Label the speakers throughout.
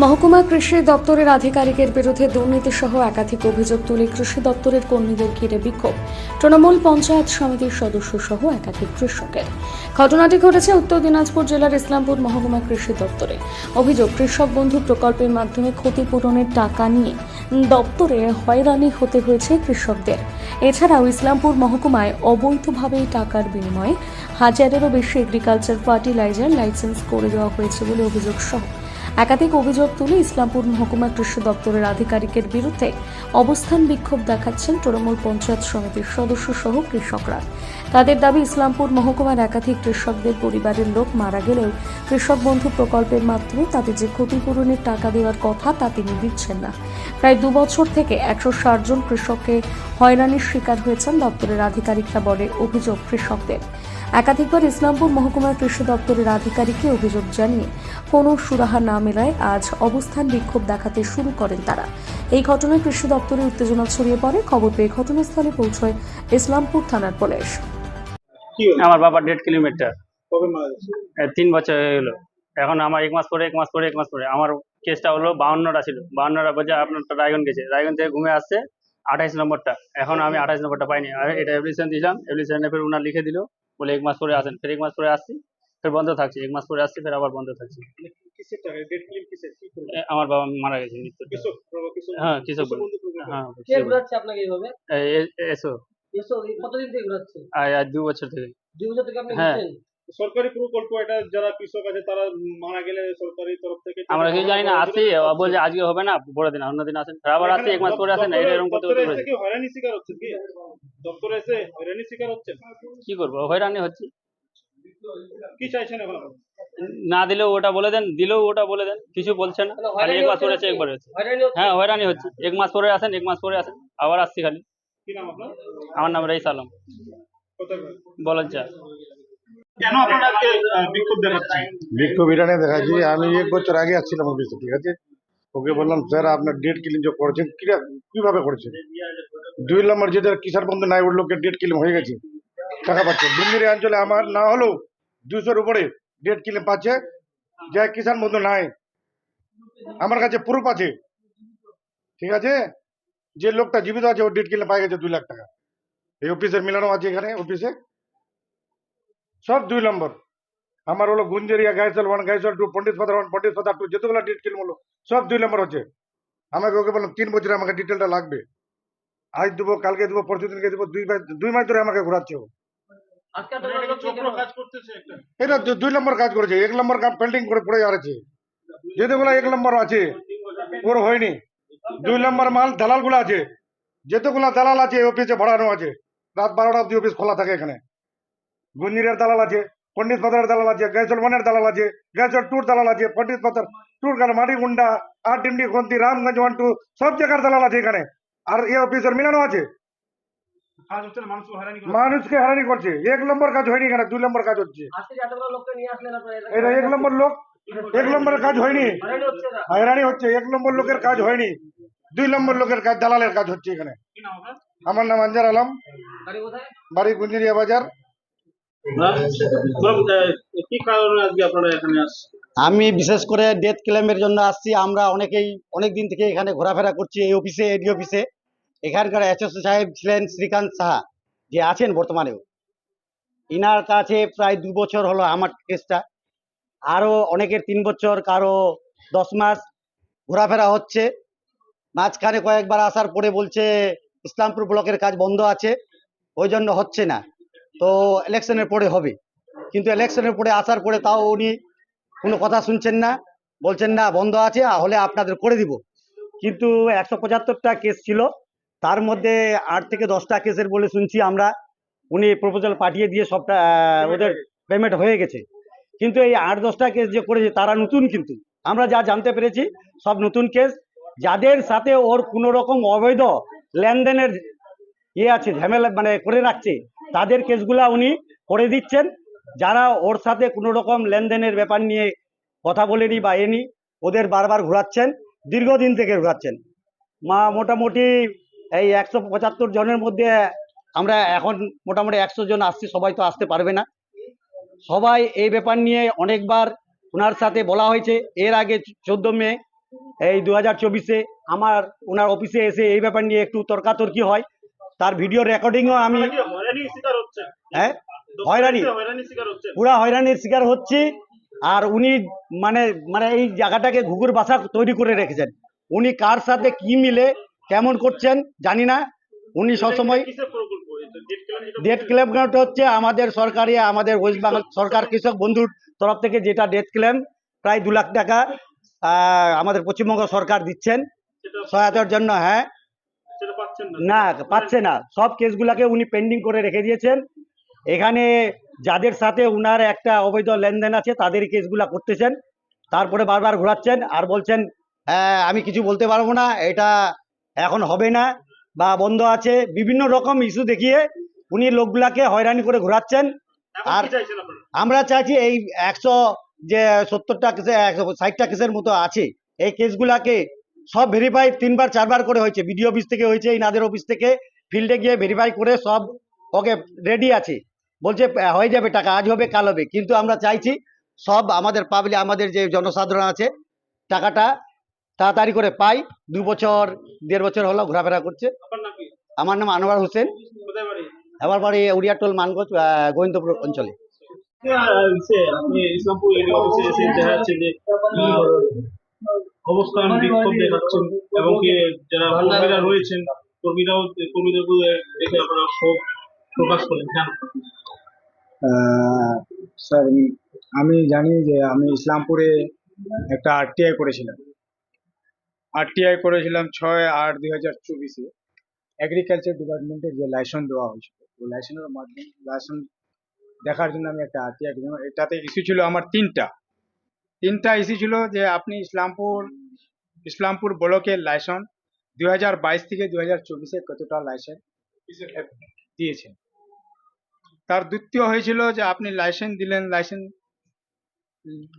Speaker 1: মহকুমা কৃষি দপ্তরের আধিকারিকের বিরুদ্ধে দুর্নীতি সহ একাধিক অভিযোগ তুলে কৃষি দপ্তরের কর্মীদের ঘিরে বিক্ষোভ। তৃণমূল পঞ্চায়েত সমিতির সদস্য সহ একাধিক কৃষকের। ঘটনাটি ঘটেছে উত্তর দিনাজপুর জেলার ইসলামপুর মহকুমা কৃষি দপ্তরে। অভিযোগ, কৃষক বন্ধু প্রকল্পের মাধ্যমে ক্ষতিপূরণের টাকা নিয়ে দপ্তরে হয়রানি হতে হয়েছে কৃষকদের। এছাড়াও ইসলামপুর মহকুমায় অবৈধভাবে টাকার বিনিময়ে হাজারেরও বেশি এগ্রিকালচার ফার্টিলাইজার লাইসেন্স করে দেওয়া হয়েছে বলে অভিযোগ সহ একাধিক অভিযোগ তুলে ইসলামপুর মহকুমা কৃষি দপ্তরের আধিকারিকের বিরুদ্ধে অবস্থান বিক্ষোভ দেখাচ্ছেন তৃণমূল পঞ্চায়েত সমিতির সদস্য সহ কৃষকরা। তাদের দাবি, ইসলামপুর মহকুমার একাধিক কৃষকদের পরিবারের লোক মারা গেলেও কৃষক বন্ধু প্রকল্পের মাধ্যমে তাদের যে ক্ষতিপূরণের টাকা দেওয়ার কথা তা তিনি দিচ্ছেন না। প্রায় দু বছর থেকে একশো ষাট জন কৃষককে হয়রানির শিকার হয়েছেন দপ্তরের আধিকারিকরা বলে অভিযোগ কৃষকদের। একাধিকবার ইসলামপুর মহকুমার কৃষি দপ্তরের আধিকারিককে অভিযোগ জানিয়ে কোনো সুরাহা না মেলায় আজ অবস্থান বিক্ষোভ দেখাতে শুরু করেন তারা। এই ঘটনায় কৃষি দপ্তরে উত্তেজনা ছড়িয়ে পড়ে। খবর পেয়ে ঘটনাস্থলে পৌঁছয় ইসলামপুর থানার পুলিশ।
Speaker 2: আমার বাবার দেড় কিলোমিটার। তিন বছর হয়ে গেলো। এখন আমার এক মাস পরে এক মাস পরে এক মাস পরে। আমার কেসটা হলো বাউন্নটা ছিল। বাউন্নটা বোঝা আপনার তো রায়গঞ্জ গেছে। রায়গঞ্জ থেকে ঘুমে আসছে আঠাইশ নম্বরটা। এখন আমি আঠাইশ নম্বরটা পাইনি। আর এটা অ্যাপ্লিকেশন দিলাম অ্যাপ্লিকেশনে ফের ওনার লিখে দিল। বলে এক মাস পরে আসেন ফের এক মাস পরে আসছি ফের বন্ধ থাকছে এক মাস পরে আসছি ফের আবার বন্ধ থাকছে।
Speaker 3: মানে
Speaker 2: আমার বাবা মারা গেছে মৃত্যু হ্যাঁ কৃষক হ্যাঁ এসো।
Speaker 4: কতদিন থেকে ঘুরাচ্ছে?
Speaker 2: আর দু বছর থেকে।
Speaker 4: দু বছর থেকে আপনি
Speaker 2: হ্যাঁ।
Speaker 3: সরকারি প্রকল্প এটা যারা কৃষক আছে তারা মারা গেলে সরকারি তরফ থেকে
Speaker 2: আমরা কিছু জানি না আসছি ও বলছে আজকে হবে না পরের দিন অন্যদিন আসেন। ফের আবার আসছি এক মাস পরে আসেন এরকম করতে করতে।
Speaker 3: কি হয়রানি শিকার হচ্ছে কি? দপ্তরে এসে হয়রানি শিকার হচ্ছে
Speaker 2: কি করব হয়রানি হচ্ছে।
Speaker 3: কি চাইছেন এখন
Speaker 2: না দিলেও ওটা বলে দেন দিলেও ওটা বলে দেন কিছু বলছে না।
Speaker 4: তাহলে
Speaker 2: খালি এক মাস পরে? আছে একবার হচ্ছে। হ্যাঁ হয়রানি হচ্ছে। এক মাস পরে আসেন এক মাস পরে আসেন আবার আসছি খালি।
Speaker 3: কি নাম আপনার?
Speaker 2: আমার নাম রাইস আলম। বলেন? চা
Speaker 3: কেন আপনারা বিক্ষোভ
Speaker 5: দেখাচ্ছি? আমি এক বছর আগে আসছিলাম অফিসে ঠিক আছে? ওকে বললাম, স্যার, আপনার ডেট কিলিং যে করেছেন, কিরা- কীভাবে করেছেন? দুই নম্বর যেটা কিষাণ বন্ধু নাই, ওর লোকের ডেট কিলিং হয়ে গেছে, টাকা পাচ্ছে। ডুঙ্গিরি অঞ্চলে আমার না হলেও দুশোর উপরে ডেট কিলিং পাচ্ছে। যা কিষাণ বন্ধু নাই, আমার কাছে প্রুফ আছে, ঠিক আছে? যে লোকটা জীবিত আছে, ওর ডেট কিলিং পাই গেছে দুই লাখ টাকা। এই অফিসের মিলানো আছে এখানে অফিসে সব দুই নম্বর। আমার হলো গুঞ্জেরিয়া গাইসল ওয়ান গাইসল টু পন্ডিত ফাদার ওয়ান পন্ডিত ফাদার টু যতগুলো ডিটেল হলো সব দুই নম্বর হচ্ছে। আমাকে ওকে বললাম তিন বছরে আমাকে ডিটেলটা লাগবে। আজ দেবো কালকে দেবো পরশু দিনকে দেবো দুই মাস দুই মাস ধরে আমাকে ঘোরাচ্ছে ও।
Speaker 4: আজকে
Speaker 3: মানে এটা
Speaker 5: দুই নম্বর কাজ করেছে এক নম্বর কাজ পেন্ডিং করে পড়ে আছে যেগুলো এক নম্বর আছে ওর হয়নি। দুই নম্বর মাল দালালগুলো আছে যেতগুলো দালাল আছে অফিসে ভাড়ানো আছে। রাত বারোটা অব্দি অফিস খোলা থাকে এখানে। গুঞ্জিরের দালাল আছে পন্ডিত পাতার দালাল আছে গ্যাসল ওয়ানের দালাল আছে গ্যাসল টুর দালাল আছে পন্ডিত পাতার টুর কারণ মাটিগুন্ডা আর ডিমডি খন্তি রামগঞ্জ ওয়ান টু সব জায়গার দালাল আছে এখানে। আর এই অফিসের মিলানো আছে। মানুষকে হারানি করছে। এক নম্বর কাজ হয়নি এখানে দুই নম্বর কাজ হচ্ছে। এটা এক নম্বর লোক এক নম্বরের কাজ হয়নি।
Speaker 4: হয়রানি হচ্ছে
Speaker 5: এক নম্বর লোকের কাজ হয়নি। দুই নম্বর লোকের কাজ দালালের কাজ হচ্ছে এখানে।
Speaker 3: কি নাম আপনার?
Speaker 5: আমার নাম আঞ্জার আলম।
Speaker 4: বাড়ি কোথায়?
Speaker 5: বাড়ি গুঞ্জিরিয়া বাজার।
Speaker 3: আসছেন?
Speaker 6: আমি বিশেষ করে ডেথ ক্লেমের জন্য আসছি। আমরা অনেকেই অনেক দিন থেকে এখানে ঘোরাফেরা করছি এই অফিসে এডি অফিসে এখানকার এসএসও সাহেব ছিলেন শ্রীকান্ত সাহা, যে আছেন বর্তমানেও। ইনার কাছে প্রায় দু বছর হলো আমার কেসটা আরও অনেকের তিন বছর, কারও দশ মাস ঘোরাফেরা হচ্ছে। মাঝখানে কয়েকবার আসার পরে বলছে, ইসলামপুর ব্লকের কাজ বন্ধ আছে। ওই জন্য হচ্ছে না। তো ইলেকশনের পরে হবে। কিন্তু ইলেকশনের পরে আসার পরে তাও উনি কোনো কথা শুনছেন না, বলছেন, না, বন্ধ আছে, হলে আপনাদের করে দিব। কিন্তু একশো পঁচাত্তরটা কেস ছিল। তার মধ্যে আট থেকে দশটা কেসের বলে শুনছি আমরা। উনি প্রপোজাল পাঠিয়ে দিয়ে সবটা ওদের পেমেন্ট হয়ে গেছে। কিন্তু এই আট দশটা কেস যে করেছে, তারা নতুন কিন্তু। আমরা যা জানতে পেরেছি, সব নতুন কেস যাদের সাথে ওর কোনো রকম অবৈধ লেনদেনের ইয়ে আছে, ঝামেলা মানে করে রাখছে তাদের কেসগুলা উনি করে দিচ্ছেন। যারা ওর সাথে কোনো রকম লেনদেনের ব্যাপার নিয়ে কথা বলেনি বা এনি ওদের বারবার ঘোরাচ্ছেন, দীর্ঘদিন থেকে ঘোরাচ্ছেন। মা মোটামুটি এই একশো পঁচাত্তর জনের মধ্যে আমরা এখন মোটামুটি একশো জন আসছি, সবাই তো আসতে পারবে না। সবাই এই ব্যাপার নিয়ে অনেকবার ওনার সাথে বলা হয়েছে। এর আগে চোদ্দ মে এই দু হাজার চব্বিশে আমার ওনার অফিসে এসে এই ব্যাপার নিয়ে একটু তর্কাতর্কি হয়। তার ভিডিও রেকর্ডিংও আমি হ্যাঁ? হয়রানি। পুরা হয়রানির শিকার হচ্ছি আর উনি মানে মানে এই জায়গাটাকে ঘুঘুর বাসা তৈরি করে রেখেছেন। উনি কার সাথে কি মিলে কেমন করছেন জানি না। উনি সবসময়
Speaker 3: ডেট ক্লেম
Speaker 6: হচ্ছে আমাদের সরকারি আমাদের ওয়েস্ট বেঙ্গল সরকার কৃষক বন্ধুর তরফ থেকে যেটা ডেট ক্লেম প্রায় দু লাখ টাকা আমাদের পশ্চিমবঙ্গ সরকার দিচ্ছেন। সহায়তার জন্য হ্যাঁ।
Speaker 3: না।
Speaker 6: পাচ্ছে না। সব কেসগুলাকে উনি পেন্ডিং করে রেখে দিয়েছেন। এখানে যাদের সাথে উনার একটা অবৈধ লেনদেন আছে তাদের কেসগুলা করতেছেন। তারপরে বারবার ঘোরাচ্ছেন আর বলছেন "হ্যাঁ, আমি কিছু বলতে পারব না। এটা এখন হবে না বা বন্ধ আছে। বিভিন্ন রকম ইস্যু দেখিয়ে উনি লোকগুলাকে হয়রানি করে ঘোরাচ্ছেন। আর- আমরা চাইছি এই একশো যে সত্তরটা কেসে একশো ষাটটা কেসের মতো আছে। এই কেসগুলাকে সব ভেরিফাই তিনবার চারবার করে হয়েছে। বিডিও অফিস থেকে হয়েছে ইনাদের অফিস থেকে। ফিল্ডে গিয়ে ভেরিফাই করে সব ওকে রেডি আছে। বলছে হয়ে যাবে টাকা আজ হবে কাল হবে। কিন্তু আমরা চাইছি সব আমাদের পাবলিক আমাদের যে জনসাধারণ আছে টাকাটা তাড়াতাড়ি করে পাই। দু বছর দেড় বছর হলো ঘোরাফেরা করছে। আমার নাম আনোয়ার হোসেন। আমার বাড়ি উড়িয়াটোল মানগঞ্জ গোবিন্দপুর অঞ্চলে।
Speaker 3: আপনি ইসলামপুর এরিয়া অফিসে এসে দেখা যাচ্ছে যে অবস্থান বিক্ষোভ দেখাচ্ছেন এবং কি যারা কর্মীরা রয়েছেন কর্মীরাও কর্মীদেরকে দেখে আপনারা ক্ষোভ প্রকাশ করেন। কেন
Speaker 7: আহ, স্যার আমি জানি যে আমি ইসলামপুরে একটা আরটিআই করেছিলাম। আরটিআই করেছিলাম ছয় আট দুই হাজার চব্বিশে। এগ্রিকালচার ডিপার্টমেন্টের যে লাইসেন্স দেওয়া হয়েছিল ওই লাইসেন্সের মাধ্যমে লাইসেন্স দেখার জন্য আমি একটা আরটিআই করেছিলাম। এটাতে ইস্যু ছিল আমার তিনটা। তিনটা ইস্যু ছিল যে আপনি ইসলামপুর ইসলামপুর ব্লকের লাইসেন্স দুই হাজার বাইশ থেকে দুই হাজার চব্বিশে কতটা লাইসেন্স দিয়েছেন? তার দ্বিতীয় হয়েছিল যে আপনি লাইসেন্স দিলেন লাইসেন্স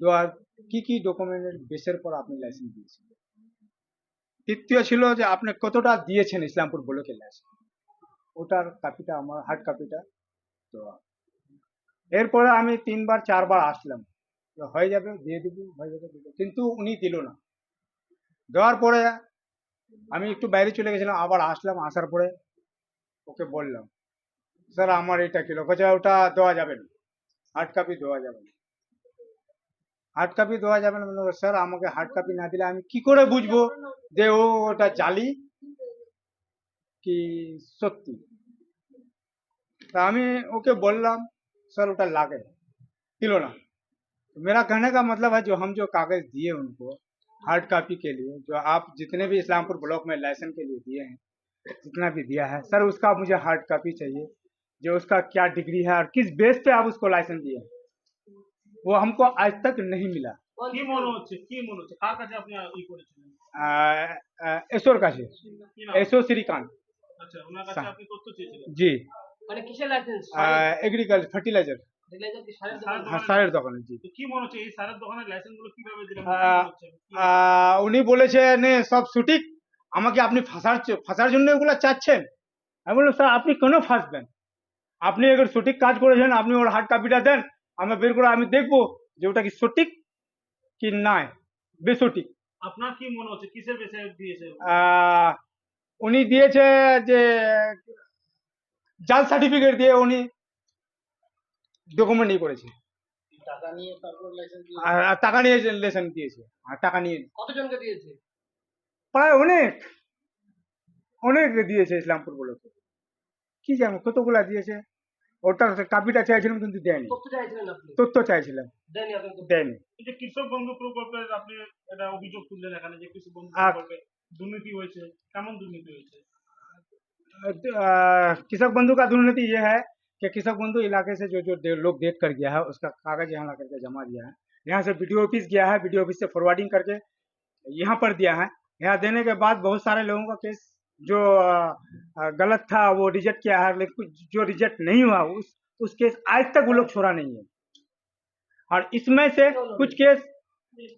Speaker 7: দেওয়ার কি কি ডকুমেন্টের বেসের পর আপনি লাইসেন্স দিয়েছেন? তৃতীয় ছিল যে আপনি কতটা দিয়েছেন ইসলামপুর ব্লকের লাইসেন্স ওটার কপিটা আমার হার্ড কপিটা দেওয়া। এরপরে আমি তিনবার, চারবার আসলাম। হয়ে যাবে, দিয়ে দিব, হয়ে যাবে কিন্তু উনি দিল না। দেওয়ার পরে আমি একটু বাইরে চলে গেছিলাম, আবার আসলাম, আসার পরে ওকে বললাম, স্যার, আমার এটা কিলো কাছে ওটা দেওয়া যাবে না। হার্ড কপি দেওয়া যাবে না। হার্ড কপি দেওয়া যাবে না মানে, স্যার, আমাকে হার্ড কপি না দিলে আমি কি করে বুঝব যে ও ওটা জালি কি সত্যি? তা আমি ওকে বললাম, স্যার, ওটা লাগে। দিল না। तो मेरा कहने का मतलब है जो हम जो कागज़ दिए उनको हार्ड कॉपी के लिए जो आप जितने भी इस्लामपुर ब्लॉक में लाइसेंस के लिए दिए हैं जितना भी दिया है सर उसका मुझे हार्ड कॉपी चाहिए जो उसका क्या डिग्री है और किस बेस पे आप उसको लाइसेंस दिए वो हमको आज तक नहीं मिला। ऐसोर का ऐसो श्रीकांत। जी। एग्रीकल्चर फर्टिलाइज़र
Speaker 4: সারের
Speaker 3: সারের
Speaker 4: দোকান?
Speaker 7: हाँ সারের দোকানে জি।
Speaker 3: কি মনে হচ্ছে এই সারের দোকানের লাইসেন্সগুলো কীভাবে দিলেন?
Speaker 7: আহ,
Speaker 3: কি হচ্ছে?
Speaker 7: আহ, উনি বলেছেন সব সঠিক। আমাকে আপনি ফাঁসার ফাঁসার জন্য ওগুলো চাচ্ছেন? আমি বললাম স্যার আপনি কেন ফাঁসবেন? আপনি এবার সঠিক কাজ করেছেন আপনি ওর হার্ড কপিটা দেন আমি বের করে আমি দেখব যে ওটা কি সঠিক কি নাই। বেসঠিক।
Speaker 3: আপনার কি মনে হচ্ছে কিসের বেসে দিয়েছে?
Speaker 7: উনি দিয়েছে যে জাল সার্টিফিকেট দিয়ে উনি ডকুমেন্ট ই করেছে আর আর টাকা নিয়ে লেসেন দিয়েছে আর টাকা নিয়ে
Speaker 4: কতজনকে দিয়েছে
Speaker 7: প্রায় অনেক অনেক দিয়েছে ইসলামপুর বলেছে কি জানো কতগুলা দিয়েছে ওটার কাপিটা চাইছিলাম কিন্তু দেয়নি
Speaker 4: তথ্য চাইছিলেন আপনি
Speaker 7: তথ্য চাইছিলাম
Speaker 4: দেয়নি আপনি তথ্য।
Speaker 7: দেয়নি
Speaker 3: এই যে কৃষক বন্ধু প্রকল্পের আপনি এটা অভিযোগ তুললেন এখানে যে কৃষক বন্ধু
Speaker 7: আ-
Speaker 3: প্রকল্পে দুর্নীতি হয়েছে কেমন দুর্নীতি হয়েছে
Speaker 7: अ, कृषक बंधु का दुर्नीति ये है कि कृषक बंधु इलाके से जो जो दे, लोग डेट कर गया है उसका कागज़ यहाँ ला करके जमा दिया है। यहाँ से बीडीओ ऑफ़िस गया है बीडीओ ऑफ़िस से फॉरवर्डिंग करके यहाँ पर दिया है। यहाँ देने के बाद बहुत सारे लोगों का केस जो गलत था वो रिजेक्ट किया है लेकिन कुछ जो रिजेक्ट नहीं हुआ उस उस केस आज तक वो लोग छोड़ा नहीं है। और इसमें से कुछ केस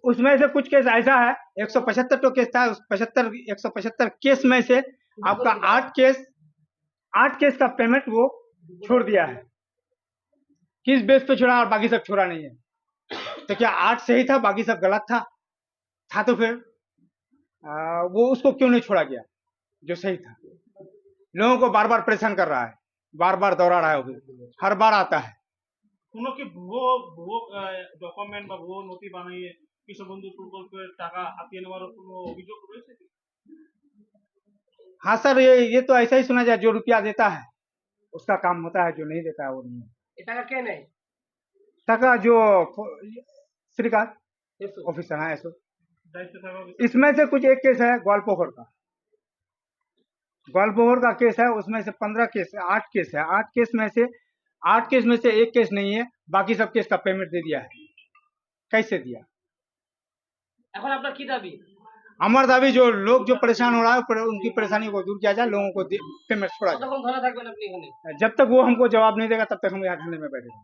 Speaker 7: उसमें से कुछ केस ऐसा है एक सौ पचहत्तर तो केस था उस पचहत्तर एक सौ पचहत्तर केस में से आपका आठ केस आठ केस का पेमेंट वो छोड़ दिया है किस बेस पे छोड़ा और बाकी सब छोड़ा नहीं है तो क्या आठ सही था बाकी सब गलत था था तो फिर आ, वो उसको क्यों नहीं छोड़ा गया जो सही था लोगों को बार बार परेशान कर रहा है बार बार दौड़ा रहा है वो भी। हर बार आता है
Speaker 3: কোনো কি ভুয়ো ভুয়ো ডকুমেন্ট বা ভুয়ো নথি বানিয়ে কৃষক বন্ধু প্রকল্পের টাকা হাতিয়ে নেওয়ার কোনো অভিযোগ রয়েছে কি?
Speaker 7: हाँ सर ये ये তো ऐसा ही सुना जाए जो रुपया देता है उसका काम होता है जो नहीं देता है वो नहीं
Speaker 4: এ টাকা কে নেয়
Speaker 7: टका जो श्रीकांत
Speaker 4: এসো।
Speaker 7: ऑफिसर है ऐसो
Speaker 3: দায়িত্বে থাকা
Speaker 7: इसमें से कुछ एक केस है ग्वालपोखर का ग्वालपोखर का केस है उसमें से पंद्रह केस है आठ केस है आठ केस में से आठ केस में से एक केस नहीं है बाकी सब केस का पेमेंट दे दिया है कैसे दिया
Speaker 4: এখন আপনার কি দাবি
Speaker 7: हमारा दावी जो लोग जो परेशान हो रहा है उनकी परेशानी को दूर किया जाए लोगों को पेमेंट छोड़ा जाए। जब तक वो हमको जवाब नहीं देगा तब तक हम यहाँ धरने में बैठेंगे